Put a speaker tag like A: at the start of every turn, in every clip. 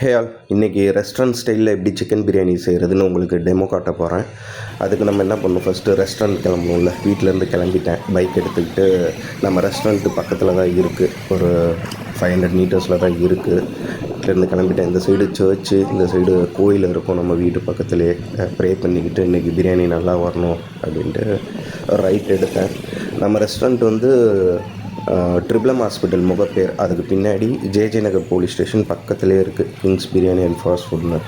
A: Hey all இன்றைக்கி restaurant ஸ்டைலில் எப்படி சிக்கன் பிரியாணி செய்கிறதுன்னு உங்களுக்கு டெமோ காட்ட போகிறேன் அதுக்கு நம்ம என்ன பண்ணணும்? ஃபஸ்ட்டு ரெஸ்டாரண்ட் கிளம்பணும்ல. வீட்டிலேருந்து கிளம்பிட்டேன். பைக் எடுத்துக்கிட்டு நம்ம ரெஸ்டாரண்ட்டு பக்கத்தில் தான் இருக்குது ஒரு ஃபைவ் ஹண்ட்ரட் மீட்டர்ஸில் தான் இருக்குது வீட்டிலேருந்து கிளம்பிட்டேன். இந்த சைடு சர்ச்சு இந்த சைடு கோயில் இருக்கும் நம்ம வீட்டு பக்கத்துலேயே ப்ரே பண்ணிக்கிட்டு இன்றைக்கி பிரியாணி நல்லா வரணும் அப்படின்ட்டு ரைட் எடுத்தேன். நம்ம ரெஸ்டாரண்ட் வந்து ட்ரிபிளம் ஹாஸ்பிட்டல் முகப்பேர். அதுக்கு பின்னாடி ஜேஜே நகர் போலீஸ் ஸ்டேஷன் பக்கத்துலேயே இருக்குது கிங்ஸ் பிரியாணி அண்ட் ஃபாஸ்ட் ஃபுட்னு.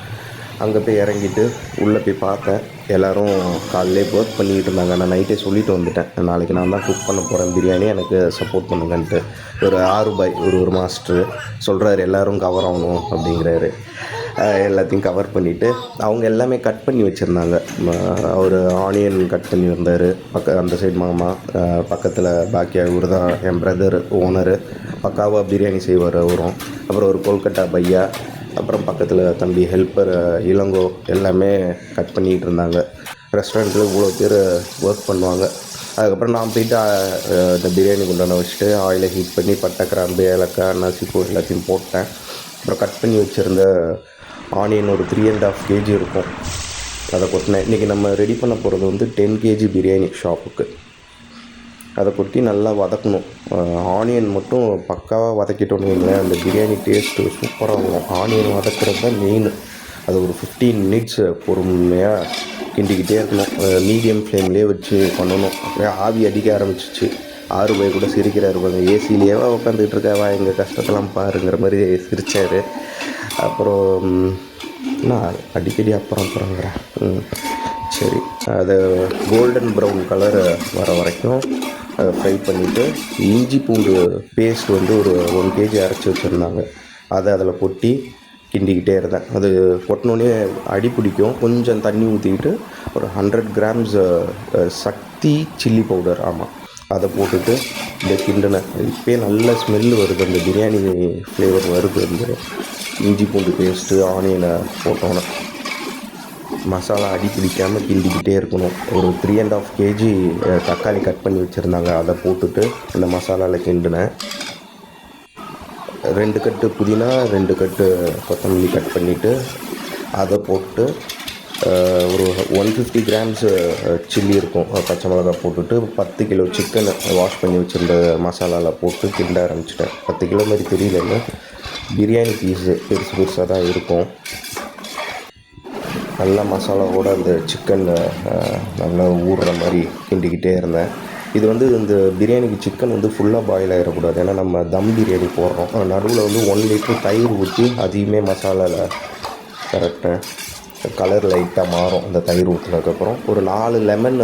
A: அங்கே போய் இறங்கிட்டு உள்ளே போய் பார்த்தேன். எல்லோரும் காலையிலே ஒர்க் பண்ணிக்கிட்டு இருந்தாங்க. நான் நைட்டே சொல்லிட்டு வந்துட்டேன். நாளைக்கு நான் தான் குக் பண்ண போகிறேன் பிரியாணி எனக்கு சப்போர்ட் பண்ணுங்கன்ட்டு. ஒரு ஆறு பாய் ஒரு ஒரு மாஸ்டர் சொல்கிறாரு எல்லோரும் கவர் ஆகணும் அப்படிங்கிறாரு. எல்லாத்தையும் கவர் பண்ணிவிட்டு அவங்க எல்லாமே கட் பண்ணி வச்சுருந்தாங்க. அவர் ஆனியன் கட் பண்ணி வந்தார். பக்க அந்த சைடு மாமா பக்கத்தில் பாக்கியா இவர் தான் என் பிரதர் ஓனரு பக்காவாக பிரியாணி செய்வார் அவரும். அப்புறம் ஒரு கொல்கட்டா பையா அப்புறம் பக்கத்தில் தம்பி ஹெல்ப்பர் இளங்கோ எல்லாமே கட் பண்ணிகிட்டு இருந்தாங்க. ரெஸ்டாரண்ட்டில் இவ்வளோ பேர் ஒர்க் பண்ணுவாங்க. அதுக்கப்புறம் நான் போயிட்டு இந்த பிரியாணி குண்டான வச்சுட்டு ஆயிலை ஹீட் பண்ணி பட்டை கிராம்பு ஏலக்காய் நசிப்பூ எல்லாத்தையும் போட்டேன். அப்புறம் கட் பண்ணி வச்சுருந்த ஆனியன் ஒரு த்ரீ அண்ட் ஆஃப் கேஜி இருக்கும். அதை கொட்டினேன். இன்றைக்கி நம்ம ரெடி பண்ண போகிறது வந்து டென் கேஜி பிரியாணி ஷாப்புக்கு அதை கொட்டி நல்லா வதக்கணும். ஆனியன் மட்டும் பக்காவாக வதக்கிட்டோன்னு வைங்களேன் அந்த பிரியாணி டேஸ்ட்டு சூப்பராக வரும். ஆனியன் வதக்கிறது தான் மெயின் அது ஒரு ஃபிஃப்டீன் மினிட்ஸ் பொறுமையாக கிண்டிக்கிட்டே இருக்கணும். மீடியம் ஃப்ளேம்லேயே வச்சு பண்ணணும். அப்படியே ஆவி அடிக்க ஆரம்பிச்சிச்சு. ஆறு போய் கூட சிரிக்கிறாரு பாருங்க. ஏசிலேயேவா உட்காந்துக்கிட்டு இருக்காவா? எங்கள் கஷ்டத்தெல்லாம் பாருங்கிற மாதிரி சிரிச்சார். அப்புறம் நான் அடிக்கடி அப்புறம் அப்புறங்கிறேன் ம் சரி. அதை கோல்டன் ப்ரௌன் கலர் வர வரைக்கும் ஃப்ரை பண்ணிவிட்டு இஞ்சி பூண்டு பேஸ்ட் வந்து ஒரு ஒன் கேஜி அரைச்சி வச்சுருந்தாங்க. அதை அதில் கொட்டி கிண்டிக்கிட்டே இருந்தேன். அது கொட்டினோடனே அடி பிடிக்கும். கொஞ்சம் தண்ணி ஊற்றிக்கிட்டு ஒரு hundred grams Sakthi chilli powder ஆமாம் அதை போட்டுட்டு இந்த கிண்டினேன் இப்போயே நல்ல ஸ்மெல் வருது. அந்த பிரியாணி ஃப்ளேவர் வருது. அந்த இஞ்சி பூண்டு பேஸ்ட்டு ஆனியனை போட்டோன்னே மசாலா அடி பிடிக்காமல் கிண்டிக்கிட்டே இருக்கணும். ஒரு த்ரீ அண்ட் ஆஃப் கேஜி தக்காளி கட் பண்ணி வச்சுருந்தாங்க. அதை போட்டுட்டு அந்த மசாலாவில் கிண்டினேன் ரெண்டு கட்டு புதினா ரெண்டு கட்டு கொத்தமல்லி கட் பண்ணிவிட்டு அதை போட்டு ஒரு ஒன் ஃபிஃப்டி கிராம்ஸ் சில்லி இருக்கும். பச்சை மிளகா போட்டுட்டு பத்து கிலோ சிக்கன் வாஷ் பண்ணி வச்சுருந்த மசாலாவில் போட்டு கிண்ட ஆரம்பிச்சிட்டேன். பத்து கிலோ மாதிரி தெரியல பிரியாணி பீஸு பெருசு பெருசாக தான் இருக்கும். நல்லா மசாலாவோட அந்த சிக்கன் நல்லா ஊறுற மாதிரி கிண்டிக்கிட்டே இருந்தேன். இது வந்து இந்த பிரியாணிக்கு சிக்கன் வந்து ஃபுல்லாக பாயில் ஆகிடக்கூடாது ஏன்னா நம்ம தம் பிரியாணி போடுறோம். நடுவில் வந்து ஒன் லிட்டர் தயிர் ஊற்றி அதையுமே மசாலாவில் கரெக்டாக கலர் லைட்டாக மாறும் அந்த தயிர் ஊற்றினதுக்கப்புறம் ஒரு நாலு லெமன்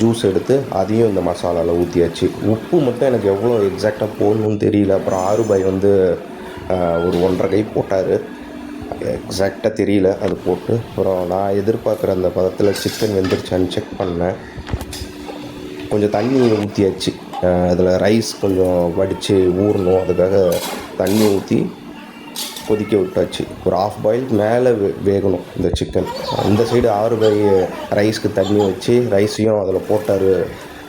A: ஜூஸ் எடுத்து அதையும் இந்த மசாலாவில் ஊற்றியாச்சு உப்பு மட்டும் எனக்கு எவ்வளோ எக்ஸாக்டாக போடணும்னு தெரியல. அப்புறம் ஆறு பை வந்து ஒரு ஒன்றரை கை போட்டார். எக்ஸாக்டாக தெரியல. அது போட்டு அப்புறம் நான் எதிர்பார்க்குற அந்த பதத்தில் சிக்கன் வெந்துருச்சான்னு செக் பண்ணேன். கொஞ்சம் தண்ணி ஊற்றியாச்சு அதில் ரைஸ் கொஞ்சம் வடித்து ஊறணும். அதுக்காக தண்ணி ஊற்றி கொதிக்க விட்டாச்சு. ஒரு ஆஃப் பாயில் மேலே வே வேகணும் இந்த சிக்கன் இந்த சைடு ஆறு பை ரைஸ்க்கு தண்ணி வச்சு ரைஸையும் அதில் போட்டார்.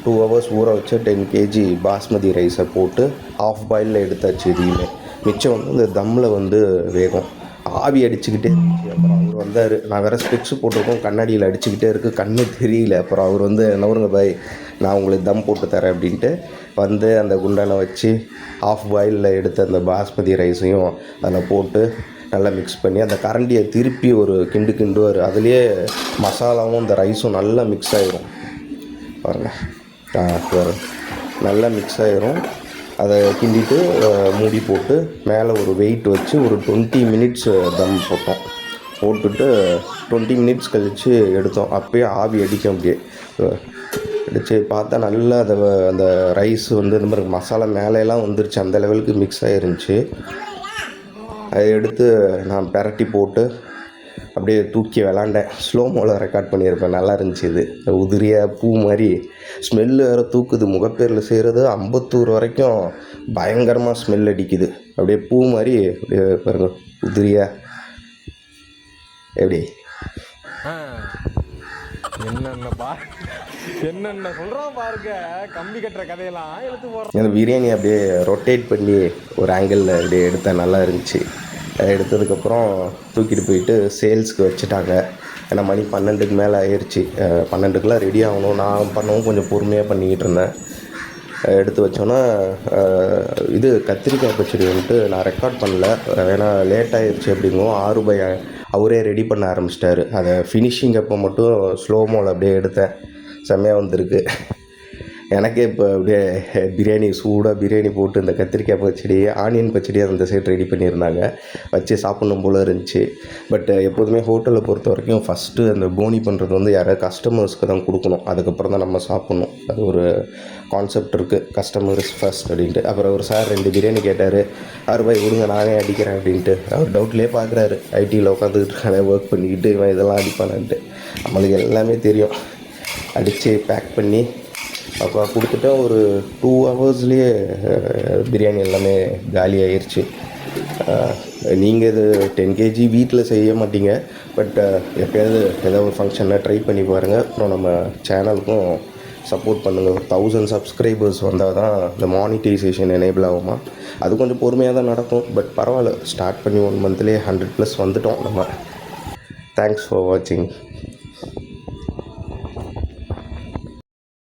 A: டூ ஹவர்ஸ் ஊற வச்சு டென் கேஜி பாஸ்மதி ரைஸை போட்டு ஆஃப் பாயிலில் எடுத்தாச்சு இதையுமே. மிச்சம் வந்து இந்த தம்மில் வந்து வேகும். ஆவி அடிச்சுக்கிட்டே இருந்துச்சு. அப்புறம் அவர் வந்தார். நான் வேறு ஸ்பெக்ஸ் போட்டிருக்கோம். கண்ணாடியில் அடிச்சுக்கிட்டே இருக்குது கண்ணு தெரியல. அப்புறம் அவர் வந்து நவருங்க பாய் நான் உங்களுக்கு தம் போட்டு தரேன் அப்படின்ட்டு வந்து அந்த குண்டான வச்சு ஆஃப் பாயிலில் எடுத்த அந்த பாஸ்மதி ரைஸையும் அதில் போட்டு நல்லா மிக்ஸ் பண்ணி அந்த கரண்டியை திருப்பி ஒரு கிண்டு கிண்டுவார். அதுலேயே மசாலாவும் இந்த ரைஸும் நல்லா மிக்ஸ் ஆகிரும் பாருங்கள் ஆ நல்லா மிக்ஸ் ஆகிரும் அதை கிண்டிட்டு மூடி போட்டு மேலே ஒரு வெயிட் வச்சு ஒரு டுவெண்ட்டி மினிட்ஸ் தம் போட்டோம். போட்டுட்டு டுவெண்ட்டி மினிட்ஸ் கழித்து எடுத்தோம். அப்போயே ஆவி அடிக்கும் அப்படியே. அடித்து பார்த்தா நல்லா அதை அந்த ரைஸ் வந்து இந்த மாதிரி மசாலா மேலேலாம் வந்துருச்சு. அந்த லெவலுக்கு மிக்ஸ் ஆகிருந்துச்சி அதை எடுத்து நான் பெரட்டி போட்டு அப்படியே தூக்கி விளாண்டேன். ஸ்லோ மோவில் ரெக்கார்ட் பண்ணியிருப்பேன். நல்லா இருந்துச்சு இது. உதிரியாக பூ மாதிரி ஸ்மெல்லு வேறு தூக்குது. முகப்பேரில் செய்கிறது அம்பத்தூர் வரைக்கும் பயங்கரமாக ஸ்மெல் அடிக்குது. அப்படியே பூ மாதிரி அப்படியே பாருங்க உதிரியாக எப்படி.
B: என்னென்ன பா என்னென்ன சொல்றான் பாருங்க. கம்பி கட்டுற கதையெல்லாம் எடுத்து போடுறான்.
A: அந்த பிரியாணி அப்படியே ரொட்டேட் பண்ணி ஒரு ஆங்கிளில் அப்படியே எடுத்தேன் நல்லா இருந்துச்சு. எடுத்ததுக்கப்புறம் தூக்கிட்டு போயிட்டு சேல்ஸ்க்கு வச்சுட்டாங்க. ஏன்னா மணி பன்னெண்டுக்கு மேலே ஆயிடுச்சு பன்னெண்டுக்கெலாம் ரெடி ஆகணும். நான் பண்ணவும் கொஞ்சம் பொறுமையாக பண்ணிக்கிட்டு இருந்தேன். எடுத்து வச்சோன்னா இது கத்திரிக்காய் பச்சடி வந்துட்டு நான் ரெக்கார்ட் பண்ணல. ஏன்னா லேட் ஆயிடுச்சு அப்படிங்கவும் ஆறு பை அவரே ரெடி பண்ண ஆரம்பிச்சிட்டாரு. அதை ஃபினிஷிங் அப்போ மட்டும் ஸ்லோ அப்படியே எடுத்தேன். செம்மையாக வந்திருக்கு. எனக்கே இப்போ அப்படியே பிரியாணி சூடாக பிரியாணி போட்டு இந்த கத்திரிக்காய் பச்சடி ஆனியன் பச்சடி அந்த சைடு ரெடி பண்ணியிருந்தாங்க. வச்சு சாப்பிடணும் போல இருந்துச்சு. பட் எப்போதுமே ஹோட்டலில் பொறுத்த வரைக்கும் ஃபஸ்ட்டு அந்த போனி பண்ணுறது வந்து யாராவது கஸ்டமர்ஸ்க்கு தான் கொடுக்கணும். அதுக்கப்புறம் தான் நம்ம சாப்பிட்ணும். அது ஒரு கான்செப்ட் இருக்குது கஸ்டமர்ஸ் ஃபஸ்ட் அப்படின்ட்டு. அப்புறம் ஒரு சார் ரெண்டு பிரியாணி கேட்டார். அறுபாய் ரூபாய் கொடுங்க நானே அடிக்கிறேன் அப்படின்ட்டு. அவர் டவுட்லேயே பார்க்குறாரு ஐடியில் உட்காந்துக்கிட்டு இருக்கானே ஒர்க் பண்ணிக்கிட்டு இவன் இதெல்லாம் அடிப்பானான்ட்டு. நம்மளுக்கு எல்லாமே தெரியும். அடித்து பேக் பண்ணி அப்போ கொடுத்துட்டா ஒரு டூ ஹவர்ஸ்லேயே பிரியாணி எல்லாமே காலி ஆயிடுச்சு நீங்கள் இது டென் கேஜி வீட்டில் செய்ய மாட்டீங்க. பட் எப்பயாவது ஏதாவது ஒரு ஃபங்க்ஷனில் ட்ரை பண்ணி பாருங்கள் அப்புறம் நம்ம சேனலுக்கும் சப்போர்ட் பண்ணுங்கள் தௌசண்ட் சப்ஸ்கிரைபர்ஸ் வந்தால் தான் இந்த மானிட்டைசேஷன் எனேபிள் ஆகுமா? அது கொஞ்சம் பொறுமையாக தான் நடக்கும். பட் பரவாயில்ல ஸ்டார்ட் பண்ணி ஒன் மந்த்லேயே ஹண்ட்ரட் ப்ளஸ் வந்துட்டோம் நம்ம. தேங்க்ஸ் ஃபார் வாட்சிங்